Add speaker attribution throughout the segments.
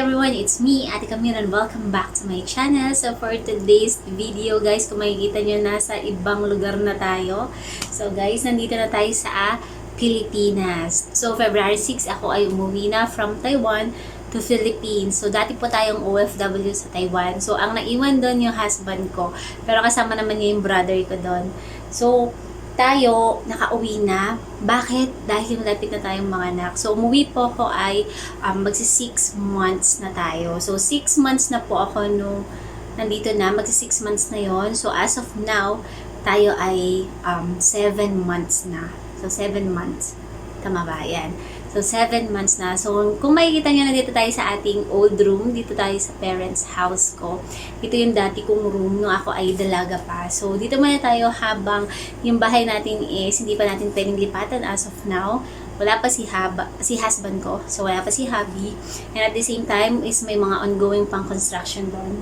Speaker 1: everyone, it's me, Ate Camille, and welcome back to my channel. So for today's video, guys, kung makikita nyo, nasa ibang lugar na tayo. So guys, nandito na tayo sa Pilipinas. So February 6, ako ay umuwi na from Taiwan to Philippines. So dati po tayong OFW sa Taiwan. So ang naiwan doon yung husband ko. Pero kasama naman niya yung brother ko doon. So tayo nakauwi na. Bakit? Dahil malapit na tayong mga anak. So, umuwi po ako ay um, magsi 6 months na tayo. So, 6 months na po ako no nandito na. Magsi 6 months na yon So, as of now, tayo ay um, 7 months na. So, 7 months. Tama ba? Yan. So, 7 months na. So, kung makikita nyo na dito tayo sa ating old room, dito tayo sa parents' house ko. Ito yung dati kong room nung ako ay dalaga pa. So, dito muna tayo habang yung bahay natin is hindi pa natin pwedeng lipatan as of now. Wala pa si, haba, si husband ko. So, wala pa si hubby. And at the same time is may mga ongoing pang construction doon.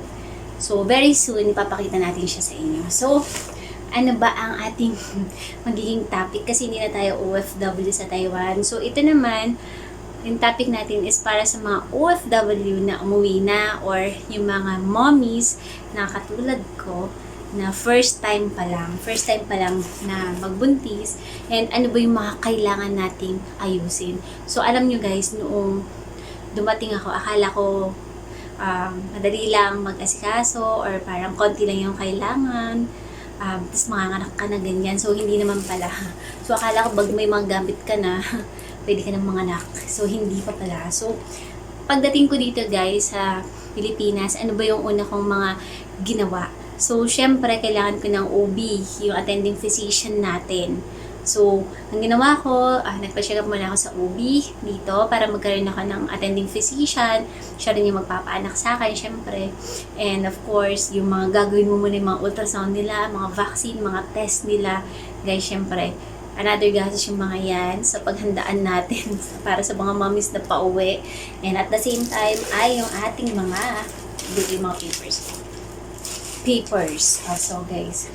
Speaker 1: So, very soon, ipapakita natin siya sa inyo. So, ano ba ang ating magiging topic kasi hindi na tayo OFW sa Taiwan. So, ito naman, yung topic natin is para sa mga OFW na umuwi na or yung mga mommies na katulad ko na first time pa lang, first time pa lang na magbuntis and ano ba yung mga kailangan nating ayusin. So, alam nyo guys, noong dumating ako, akala ko um, madali lang mag-asikaso or parang konti lang yung kailangan um, tapos manganganak ka na ganyan. So, hindi naman pala. So, akala ko pag may mga gamit ka na, pwede ka ng manganak. So, hindi pa pala. So, pagdating ko dito guys sa Pilipinas, ano ba yung una kong mga ginawa? So, syempre, kailangan ko ng OB, yung attending physician natin. So, ang ginawa ko, ah, nagpa-check up muna ako sa OB dito para magkaroon ako ng attending physician. Siya rin yung magpapaanak sa akin, syempre. And of course, yung mga gagawin mo muna yung mga ultrasound nila, mga vaccine, mga test nila. Guys, syempre, another gastos yung mga yan sa paghandaan natin para sa mga mommies na pauwi. And at the same time, ay yung ating mga, yung mga papers. Papers. Also, guys,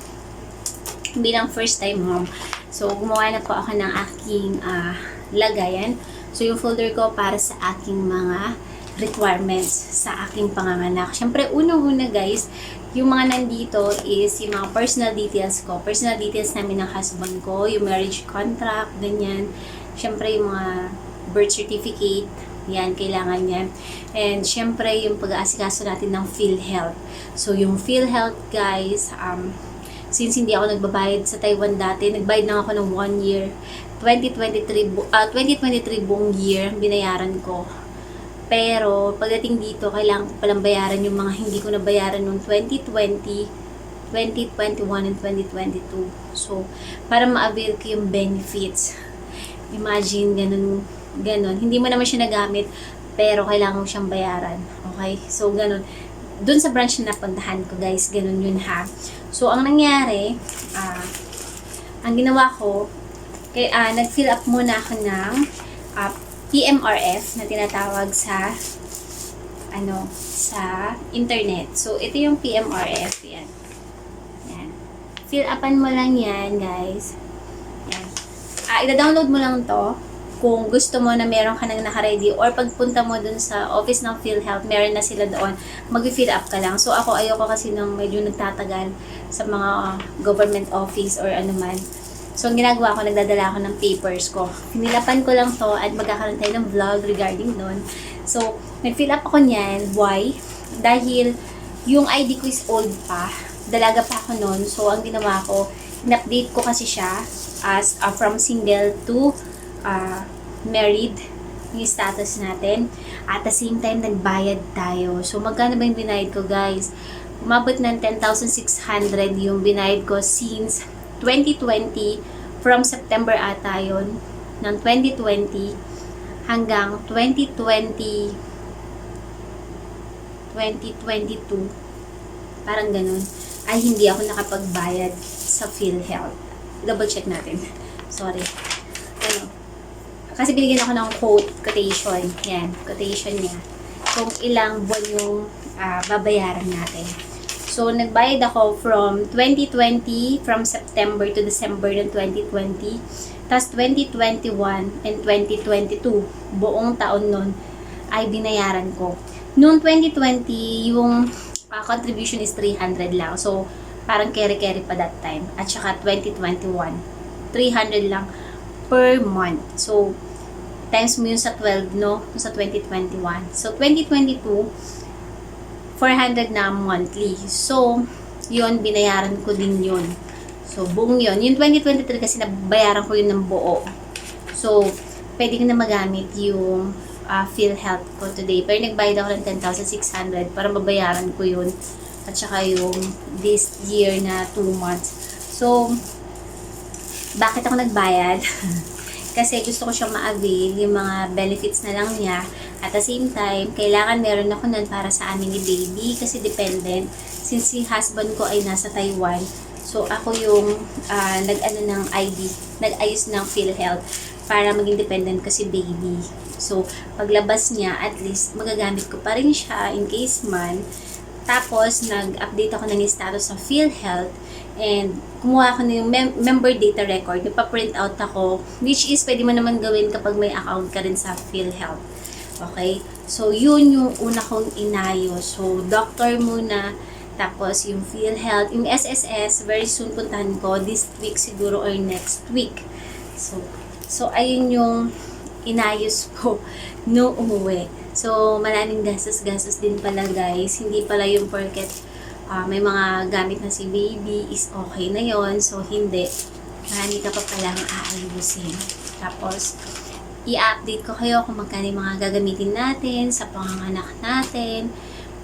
Speaker 1: bilang first time mom, So, gumawa na po ako ng aking ah, lagayan. So, yung folder ko para sa aking mga requirements sa aking panganganak. Siyempre, unang-una guys, yung mga nandito is yung mga personal details ko. Personal details namin ng husband ko, yung marriage contract, ganyan. Siyempre, yung mga birth certificate, yan, kailangan yan. And, syempre, yung pag-aasikaso natin ng PhilHealth. So, yung PhilHealth, guys, um, since hindi ako nagbabayad sa Taiwan dati, nagbayad lang ako ng one year. 2023, bu- ah, 2023 buong year, binayaran ko. Pero, pagdating dito, kailangan ko palang bayaran yung mga hindi ko nabayaran noong 2020, 2021, and 2022. So, para ma-avail ko yung benefits. Imagine, ganun, ganun. Hindi mo naman siya nagamit, pero kailangan mo siyang bayaran. Okay? So, ganun. Doon sa branch na napuntahan ko, guys, ganun yun ha. So, ang nangyari, ah, ang ginawa ko, kay, ah, nag-fill up muna ako ng ah, PMRF na tinatawag sa ano, sa internet. So, ito yung PMRF. Yan. Yan. Fill upan mo lang yan, guys. Yan. Ah, ida-download mo lang to kung gusto mo na meron ka nang naka-ready or pagpunta mo dun sa office ng PhilHealth, meron na sila doon, mag-fill up ka lang. So, ako ayoko kasi nang medyo nagtatagal sa mga government office or ano man. So, ang ginagawa ko, nagdadala ako ng papers ko. Pinilapan ko lang to at magkakaroon tayo ng vlog regarding doon. So, nag-fill up ako niyan. Why? Dahil yung ID ko is old pa. Dalaga pa ako noon. So, ang ginawa ko, in-update ko kasi siya as uh, from single to uh, married yung status natin. At the same time, nagbayad tayo. So, magkano ba yung binayad ko, guys? Umabot ng 10,600 yung binayad ko since 2020 from September ata yun ng 2020 hanggang 2020 2022 parang ganun ay hindi ako nakapagbayad sa PhilHealth. Double check natin. Sorry. Kasi binigyan ako ng quote, quotation. Yan, quotation niya. Kung ilang buwan yung ah, babayaran natin. So, nagbayad ako from 2020, from September to December ng 2020. Tapos 2021 and 2022, buong taon nun, ay binayaran ko. Noong 2020, yung ah, contribution is 300 lang. So, parang carry-carry pa that time. At saka 2021, 300 lang per month. So, times mo yun sa 12, no? Sa 2021. So, 2022, 400 na monthly. So, yun, binayaran ko din yun. So, buong yun. Yung 2023 kasi nabayaran ko yun ng buo. So, pwede ko na magamit yung uh, PhilHealth ko today. Pero nagbayad ako ng 10,600 para mabayaran ko yun. At saka yung this year na 2 months. So, bakit ako nagbayad? Kasi gusto ko siyang ma-avail yung mga benefits na lang niya. At the same time, kailangan meron ako nun para sa amin ni baby kasi dependent. Since si husband ko ay nasa Taiwan, so ako yung ah, nag-ano ng ID, nag-ayos ng PhilHealth para maging dependent ko si baby. So, paglabas niya, at least magagamit ko pa rin siya in case man. Tapos, nag-update ako ng status sa PhilHealth and kumuha ako ng mem- member data record. Nagpa-print out ako, which is pwede mo naman gawin kapag may account ka rin sa PhilHealth. Okay? So, yun yung una kong inayos. So, doctor muna, tapos yung PhilHealth, yung SSS, very soon puntahan ko, this week siguro or next week. So, so ayun yung inayos ko no umuwi. So, maraming gastos-gastos din pala guys. Hindi pala yung porket ah, may mga gamit na si baby is okay na yon So, hindi. Marami ka pa palang aayusin. Tapos, i-update ko kayo kung magkano yung mga gagamitin natin sa panganganak natin,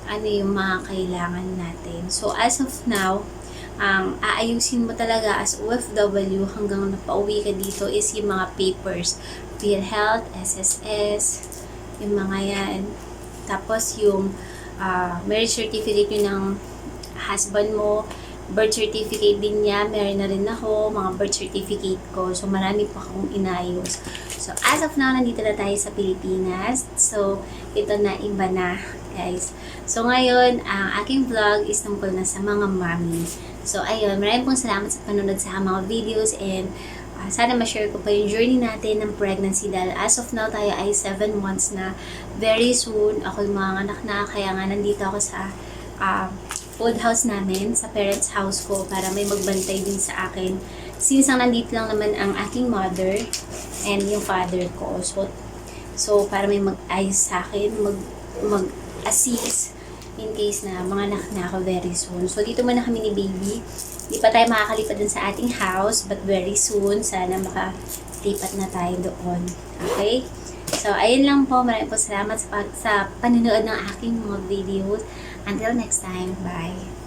Speaker 1: ano yung mga kailangan natin. So, as of now, ang aayusin mo talaga as OFW hanggang napauwi ka dito is yung mga papers. PhilHealth, SSS, yung mga yan. Tapos yung ah, marriage certificate yun ng husband mo, birth certificate din niya, meron na rin ako, mga birth certificate ko. So, marami pa akong inayos. So, as of now, nandito na tayo sa Pilipinas. So, ito na iba na, guys. So, ngayon, ang aking vlog is tungkol na sa mga mommy. So, ayun, maraming pong salamat sa panunod sa mga videos and ah, sana ma-share ko pa yung journey natin ng pregnancy dahil as of now tayo ay 7 months na. Very soon, ako yung mga anak na, kaya nga nandito ako sa ah, old house namin, sa parents house ko para may magbantay din sa akin. Since ang nandito lang naman ang aking mother and yung father ko. So, so para may mag-ayos sa akin, mag, mag-assist in case na mga anak na ako very soon. So, dito muna kami ni baby. Di pa tayo makakalipat dun sa ating house, but very soon, sana makalipat na tayo doon. Okay? So, ayun lang po. Maraming po salamat sa, sa panunood ng aking mga videos. Until next time, bye!